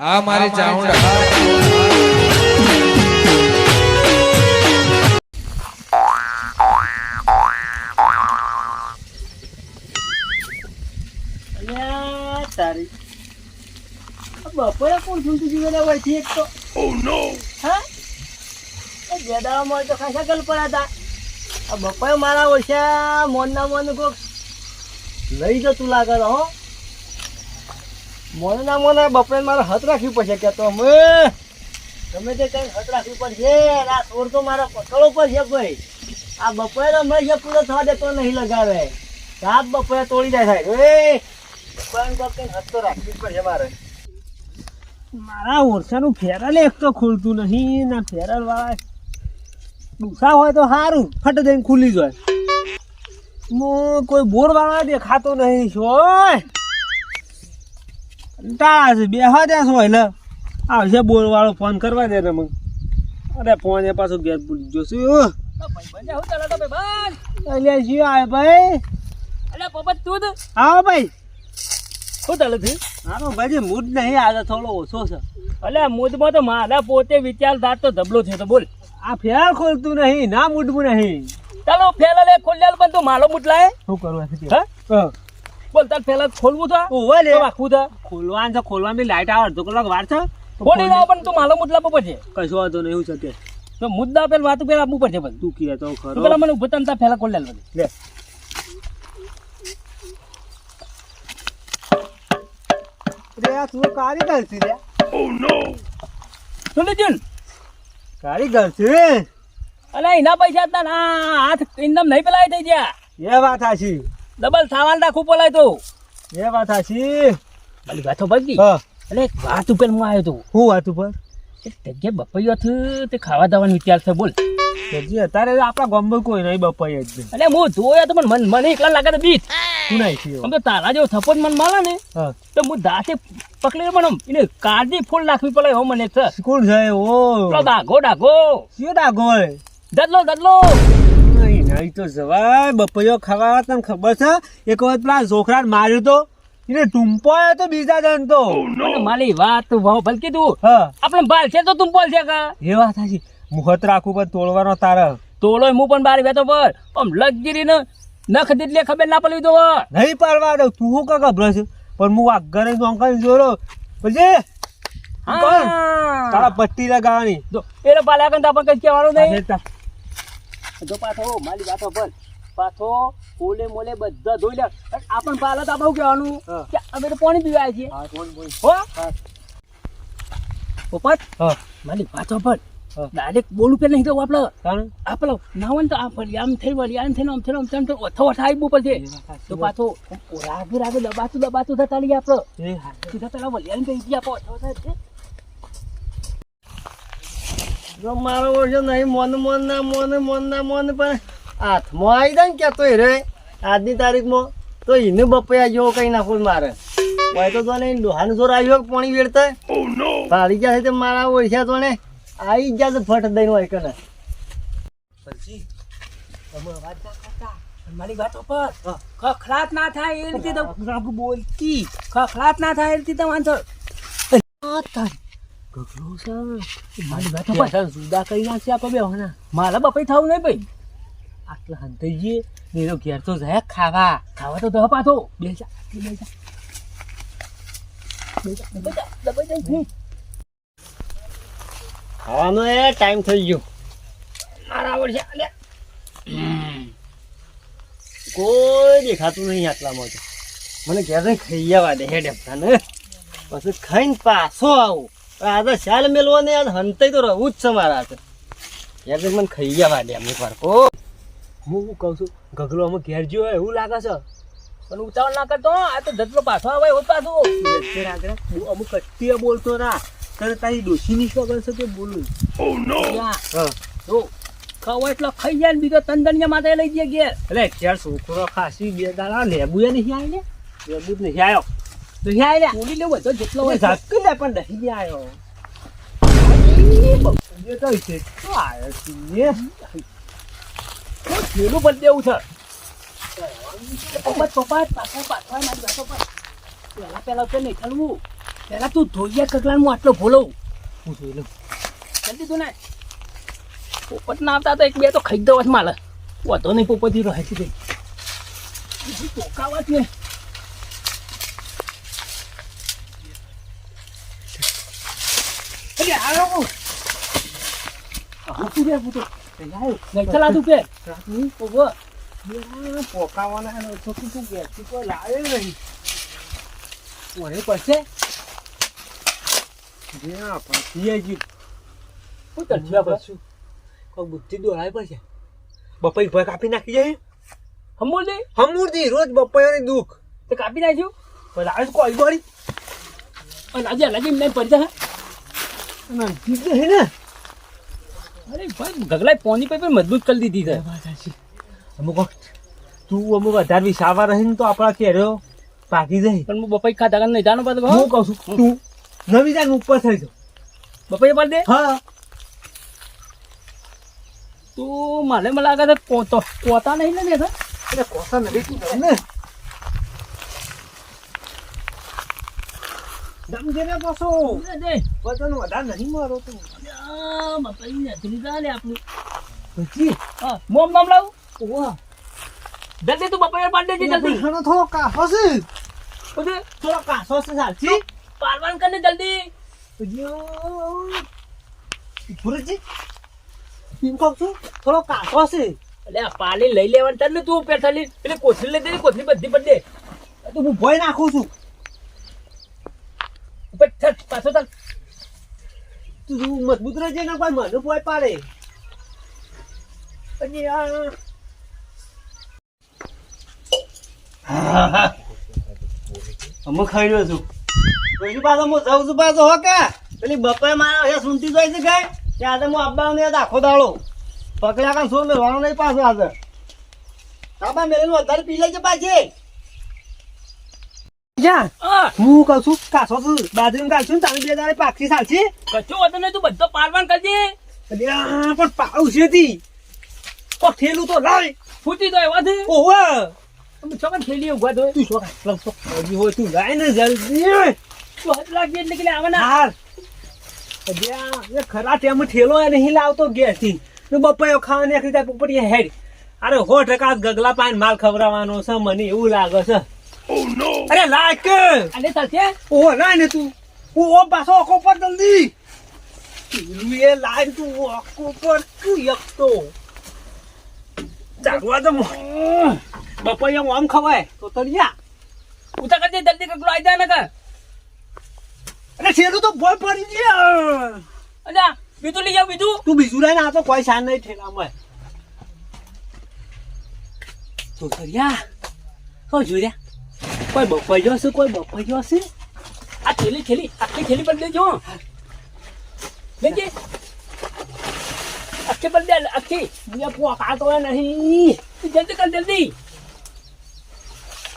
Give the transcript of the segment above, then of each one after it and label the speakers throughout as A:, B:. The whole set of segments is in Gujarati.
A: આ મારી
B: તારી. બપોરે કોણ સુનતું જીવે હોય છે એક તો? હા? એ બે દાડામાં તો ખાસા ગલ હતા. આ બપોરે મારા ઓછા મોનના મોન કોક લઈ જતું લાગે છે, હો ના મને બપોરે મારે હત રાખવી પડશે કે તો અમે તમે તે કઈ હત રાખવી પડશે આ સોર તો મારા પકડો પડશે છે ભાઈ. આ બપોરે તો મેં પૂરો થવા દેતો નહીં લગાવે. રાત બપોરે તોડી જાય સાહેબ એ બપોરે તો કઈ હદ તો પડશે મારે. મારા ઓરસાનું ફેરલ એક તો ખુલતું નહીં, ના ફેરલ વાળા ડૂસા હોય તો સારું ફટ જઈને ખુલી જાય. હું કોઈ બોર વાળા દેખાતો નહીં શું કંટાળા છે બેહવા દે શું એટલે આવશે બોલવાળો ફોન કરવા દે ને મગ અરે ફોન એ પાછો ઘેર ભૂલી ગયો ભાઈ અલ્યા શું આવે ભાઈ. આવો ભાઈ.
C: શું ચાલે છે
B: આનો ભાઈ મૂડ નહીં આજે થોડો ઓછો છે.
C: અલે મૂડમાં તો મારા પોતે વિચાર ધાર તો ધબલો છે તો બોલ.
B: આ ફેર ખોલતું નહીં ના મૂડવું નહીં.
C: ચાલો ફેલ લે ખોલ્યાલ પણ તું માલો મૂડ લાય.
B: શું કરવા છે
C: હા? બોલ તાર ફેલા ખોલવું થા
B: ઓવે લે.
C: તો આખું થા
B: ખોલવાનું છે ખોલવાની લાઈટ આવે અડધો કલાક વાર છે.
C: ખોલી લાવ પણ તું માલો મૂડ લાવવો પડશે.
B: કશો વાંધો નહીં એવું છે તો
C: મુદ્દા પેલ વાતું પેલા આપવું પડશે પણ
B: તું કીએ તો ખરો.
C: પેલા મને ઉભતા તા ફેલા ખોલ બધું
B: લે. રે આ તું કારીગર છે રે.
C: શું લીધું?
B: કારીગર છે
C: અલે એના પૈસા હતા ના હાથ ઇન્દમ નહીં પેલા થઈ ગયા.
B: એ વાત હાચી.
C: ડબલ સામાન રાખવું પડાય તો.
B: એ વાત હાચી
C: ભલી વાતો બગડી.
B: હા.
C: એટલે એક વાત ઉપર હું આવ્યો તો.
B: હું વાત ઉપર?
C: એક બપૈયો થયું તે ખાવા દાવાનો વિચાર છે બોલ.
B: જજી અત્યારે આપણા ગામમાં કોઈ નહીં બપાઈ જ
C: એટલે હું જોયો તો મન મને એકલા લાગે તો બીજ
B: શું નહીં થયું.
C: આમ તો તારા જેવો સપોર્ટ મન મળે ને. તો હું દાંતે પકડી પણ એને કાળજી ફૂલ નાખવી પડે હો મને
B: કોણ છે ઓ.
C: ડાઘો ડાઘો
B: કયો ડાઘો
C: દદલો દદલો.
B: નહીં તો જવાય બપૈયો ખાવા તને ખબર છે? એક વખત પેલા છોકરાને માર્યો તો એને ટુંપો આવ્યો તો બીજા જણ તો.
C: મને મારી વાત તું ભાવ ભલ કીધું આપણે બાલ છે તો તું છે કા?
B: એ વાત સાચી. મુહત રાખવું પણ તોડવાનો તારે.
C: તોડો હું પણ બાર બેઠો પર. આમ લગીરી ને નખ દીટલે ખબર ના પડી તો
B: નહીં પાડવા દઉં. તું શું કા ગભરો છે? પણ હું આ ઘરે નોંકાઈ જોરો પછી? તારા પટ્ટી લગાવવાની.
C: એ એને પાલ્યા કરતા પણ કઈ કહેવાનું નહીં. જો પાછો માલી વાતો પણ પાછો કોલે મોલે બધા ધોઈ લે. આપણ પાલા તો આપણે કહેવાનું. કે અમે તો પાણી પીવા આવીએ છીએ પોપટ
B: હા,
C: મારી વાતો ડાયરેક્ટ બોલું પે નહીં તો આપણે? આપણે નાવન તો આ ફરી આમ થઈ વળી આમ થઈને આમ થઈને આમ થઈને તો ઓથો ઓથા આવી ઉપર છે તો પાછો રાગે રાગે દબાતું દબાતું થતા લઈએ આપણે. સીધા પેલા વલિયાને કહી ગયા આપણે ઓથો ઓથા. છે
B: જો મારો ઓછો નહીં મોન મોન ના મોન મોન ના મોન પણ હાથમાં આવી જાય ને એ રે. આજની તારીખમાં તો એને બપૈયા જેવો કઈ નાખું મારે. ભાઈ તો તને નહીં ડોહાનો જોર આવ્યો કે પાણી વેડતા. ભાડી ગયા છે તે મારા ઓછા તો ને આવી ગયા છે ફટ દઈને હોય કને પછી? તમે અવાજ ના કરતા.
C: મારી વાતો પર ખખડાટ ના થાય એ રીતે તો બોલતી. ખખડાટ ના થાય એ રીતે તો વાંધો.
B: ગગલો છે.
C: મારી વાતો
B: પાછા જુદા કરી નાખશે આપણે બે
C: મારા બપાઈ થાવ નહીં ભાઈ.
B: આટલા હંતાઈ જઈએ. ને એનો ઘેર તો જાય ખાવા.
C: ખાવા તો દહ પાછો.
B: બે જા. આટલી જા.
C: દબાઈ જા, દબાઈ જા, હમ.
B: ખાવાનો એ ટાઈમ થઈ ગયો.
C: મારા આવડ છે. અલ્યા.
B: કોઈ દેખાતું નહીં આટલામાં તો. મને ઘેર ખાઈ જવા દે હેડે ને પછી ખાઈને પાછો આવું. આ તો શાલ મેલવો ને આજ હંતાઈ તો રહું જ છે મારા હાથે. ઘેર મને ખાઈ ગયા દે એમની પર ઓ. હું શું કહું છું? ગગલો અમે ઘેર જ્યો હોય એવું લાગે છે?
C: પણ ઉતાવળ ના કરતો આ તો જતલો પાછો આવે એવો પાછો.
B: એટલે આગળ હું અમુક કટ્ટીએ બોલતો ના તને તારી ડોશીની શું કરશે કે બોલું?
C: યા,
B: હા.
C: જો ખાવો એટલો ખાઈ જાય ને બીજો તંદનિયા માથે લઈ જઈએ ઘેર.
B: એટલે ઘેર છોકરો ખાસી બે દાડા લેબુ એ નહીં આવે ને લેબુ જ નહીં. આવ્યો ને
C: બોલી લેવો તો જેટલો
B: હોય
C: હોય
B: લે પણ નહીં આવ્યો એ તો તો આવ્યો છે
C: પેલું બદલે એવું છે. પેલા તો નહીં ચાલવું. પેલા તું ધોઈયા કકલાન હું આટલો ભૂલો.
B: હું જોઈ લઉં.
C: જલ્દી તું ને? પોપટ ના આવતા તો એક બે તો ખાઈ દો માલે. વધો નહીં પોપટી રહે છે કઈ ટોકાવત ને અરે આવો રે નહીં કે ઓવો
B: પોકાવાના છોકરી તું ગેસથી કોઈ લાવે નહીં મને પડશે જ્યાં
C: હું કરશું આપણે
B: કોઈ બુદ્ધિ દોડાવી પડશે બપોર ભય કાપી નાખી જાય
C: હમુલ દે
B: હમૂરથી રોજ બપોરની દુઃખ
C: તો કાપી નાખ્યું
B: પણ લાવે કોઈ બોડી
C: અને આજે લાગે મેં પડી જા
B: હે ને
C: અરે ભાઈ ગગલાઈ પોની પર પણ મજબૂત કરી દીધી છે.
B: અમુક તું અમુક વધારે વિસાવા રહીને તો આપણા કેર્યો પાકી જાય.
C: પણ હું બપાઈ ખાતા નહીં જાણો પાછો
B: હું કહું છું તું નવી જાન ઉપર થઈ જાવ
C: બપાઈ પાડ દે?
B: હા.
C: તું મને મને લાગે છે કોતો કોતા નહીં ને દેતા
B: એટલે કોસા નથી તું ને. દમ જેને પાછો.
C: દે.
B: વજન વધારે નહીં મારો તું.
C: મોમ નામ લાવું?
B: ઓવા
C: જલ્દી તું બપાઈ પાડ દેજે જલ્દી.
B: ખાનો થોડો કાસો છે.
C: બધે
B: થોડો કાસો છે સાચી.
C: પારવાન કરને જલ્દી.
B: ભૂરજી એમ કહું છું? થોડો કાસો છે.
C: એટલે પાલી લઈ લેવાનું ને તું પેઠાલી પેલી કોથળી લઈ દે કોથળી બધી દે
B: તો હું ભોય નાખું છું.
C: પાછો ચાલ
B: તું મજબૂત રહેજે ને કોઈ મને ભોય પાડે. પછી આ અમે ખાઈ રહ્યો છું પછી પાછો હું જઉં છું પાછો હો કે? પેલી બપોરે મારા અહીંયા સુનતી જોઈ છે ગઈ ત્યાં હું આપવાનો નહીં આખો દાડો. પકડ્યા કાં શું? મેળવાનો નહીં પાછો આજે. બાબા મેળેલું વધારે પી લેજે પાછી. જા.
C: હા.
B: હું કહું છું કાસો છું બાજરીમાં કાઢશું તારી બે દાડે પાછી સાચી
C: કચો હતો ને તું બધો પારવાન કરજે.
B: પણ પાઉ છે તી. કોક ઠેલું તો લાય
C: ફૂટી એવા છે
B: ઓહો
C: છોકરા થેલી ઊભા તો
B: તું હજી હોય તું લાય ને જલ્દી.
C: તું હાથ લાગજે એટલે કે આવવાના?
B: હાર અલ્યા, એ ખરા ટેમ ઠેલો નહીં લાવતો ગેસથી ને બપૈયો ખાવાની રીતે ઉપડી હેડ. અરે સો ટકા ગગલા પાન માલ ખવડાવવાનો છે મને એવું લાગે છે. અરે લાય કે
C: અને ચાલશે
B: ઓહો લાય ને તું. ઓ પાછો ઓકો પર જલ્દી. એ લાય ને તું ઓકો પર તું એકતો જાગવા તો બપૈયા આમ ખવાય. તો તળિયા.
C: ઉતા કરજે જલ્દી કકડો આવી જાય ને કે
B: અરે છેડું તો ભોય પડી ગયા
C: અલ્યા બીજું લઈ જાવ બીજું.
B: તું બીજું લાય ને આ તો કોઈ શાન નહીં ઠેલામાં તો તળિયા. કોઈ જોયા કોઈ બપૈયો છે કોઈ બપૈયો છે
C: આ થેલી થેલી આખી થેલી પર દેજો. લેજે. આખી દે આખી.
B: મુયા પોકા તો નહીં.
C: જલ્દી કર જલ્દી.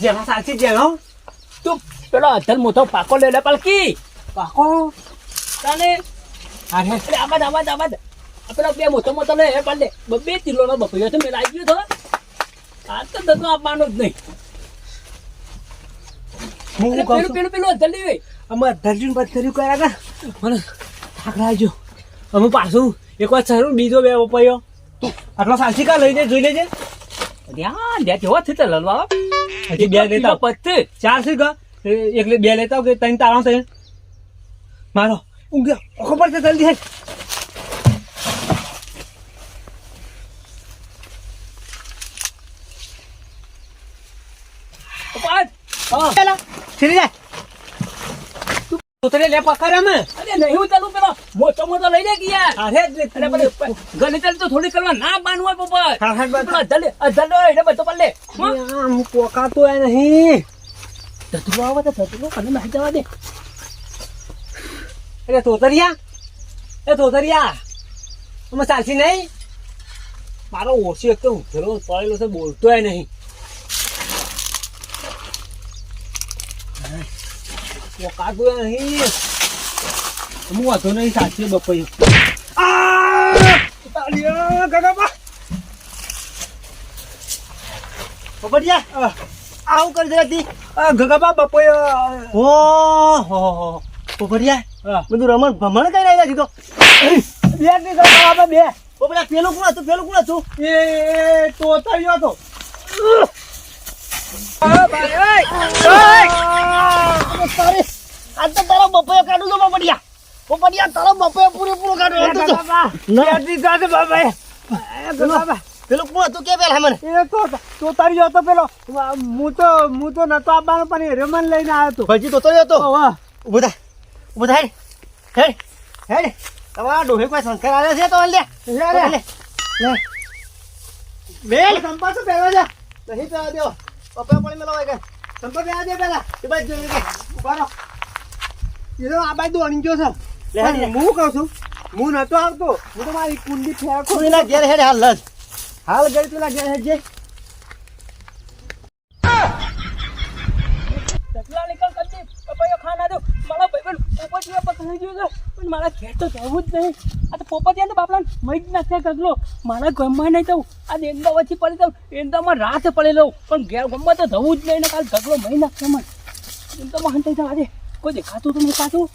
B: જેનો સાચી જેનો.
C: તું પેલો અધર મોટો પાકો લઈ લે પલકી.
B: પાકો?
C: તને?
B: અરે
C: આબાદ આબાદ આબાદ. પેલો બે મોટો મોટો લે એ પાડ બે કિલો નો બપૈયો છે મેં લાગ્યો તો આ તો દતો આપવાનો જ નહીં.
B: હું કહું
C: પેલું પેલું જલ્દી વે
B: અમે દર્જન બત્તર્યું કર્યા હતા મને થાક લાગ્યો. અમે પાછું એક વાર સરું બીજો બે પપ્પાયો તું આટલો સાચી કા લઈ જઈ જોઈ લેજે.
C: ધ્યાન ધ્યાન જેવો લલવા
B: હજી બે લેતા. ચાર છે કા એકલે બે લેતા કે ત્રણ તારા છે મારો ઊંઘ ખબર છે જલ્દી
C: પાડ હા.
B: જાય તું પોતરે લે પકડ અમે
C: અરે નહીં હું ચાલુ પેલો મોટો મોટો લઈ લે યાર
B: અરે
C: અરે ગલે ચાલ તો થોડી કરવા ના બાંધવું હોય પપ્પા.
B: હા, હા.
C: પેલો જલ્દી જલ્દી એટલે બધો પડ લે
B: આમ પોકાતો એ નહીં.
C: ધતુરો આવે તો ધતુરો કને નાખી જવા દે.
B: અરે તોતરિયા એ તોતરિયા અમે ચાલશી નહીં? મારો ઓછી એક તો ઉધેલો પડેલો છે બોલતોય નહીં. પોકાતો એ નહીં હું વાંધો નહીં સાચી બપૈયું બપડિયા આવું કરી દેતી ગગાબા બપોય ઓ હો હા.
D: બધું રમણ ભમણ કઈ રહ્યા તો
C: બે બે
D: પેલું કોણ હતું પેલું કોણ હતું
C: એ તો
D: તારે આ તો તારો બપોયો કાઢું તો પોપડિયા પોપડિયા તારો બપોયો પૂરેપૂરો કાઢું હતું તો ના. પેલું કોણ હતું કે પેલા મને
C: તોતરિયો તો પેલો હું તો હું તો નતો આવવાનો પણ એ રમન લઈને આવ્યો તો
D: ભજી તો તો
C: વાહ
D: ઊભો થાય ઊભો થાય હેડ હેડ તમારા ડોહે કોઈ સંસ્કાર આવ્યા છે તો લે લે લે લે
C: મેલ સંપાસો પહેરવા જા
D: નહીં પેલા દેવો પપ્પા પણ મેલો વાગે
C: સંપા પહેરવા દે પેલા.
D: એ બાજુ જોઈ લે.
C: ઊભા એ તો આ બાજુ અણી ગયો છે.
D: લે
C: હું કહું છું હું નતો આવતો. હું તો મારી કુંડી ફેંકો.
D: કોઈના ઘેર હેડ હાલ લજ હાલ ગઈ પેલા ઘેર હેડ જે.
C: ઢગલા નીકળ કરતી પપૈયો ખાના દો. મારા પોપટિયા પકડી ગયો છે. પણ મારા ઘેર તો જવું જ નહીં. આ તો બાપલા મઈ જ નાખ્યા ગગલો. મારા ગમમાં નહીં જવું આ દેંદા વચ્ચે પડી દઉં દેંદામાં રાત પડી લઉં. પણ ઘેર ગમમાં તો જવું જ નહીં ને કાલ ગગલો મઈ નાખે મને. દેંદામાં હંતાઈ જાવ દે કોઈ દેખાતું તો નહીં પાછું?